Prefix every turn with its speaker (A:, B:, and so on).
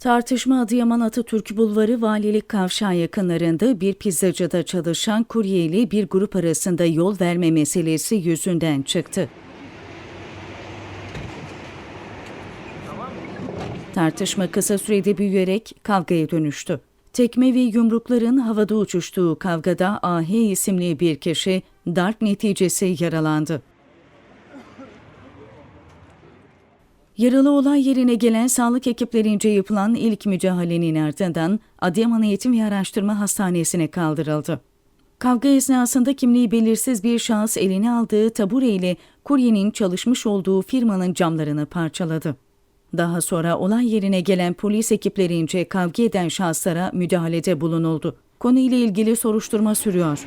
A: Tartışma Adıyaman Atatürk Bulvarı Valilik Kavşağı yakınlarında bir pizzacıda çalışan kurye ile bir grup arasında yol verme meselesi yüzünden çıktı. Tartışma kısa sürede büyüyerek kavgaya dönüştü. Tekme ve yumrukların havada uçuştuğu kavgada AH isimli bir kişi darp neticesi yaralandı. Yaralı olay yerine gelen sağlık ekiplerince yapılan ilk müdahalenin ardından Adıyaman Eğitim ve Araştırma Hastanesi'ne kaldırıldı. Kavga esnasında kimliği belirsiz bir şahıs eline aldığı tabure ile kuryenin çalışmış olduğu firmanın camlarını parçaladı. Daha sonra olay yerine gelen polis ekiplerince kavga eden şahıslara müdahalede bulunuldu. Konuyla ilgili soruşturma sürüyor.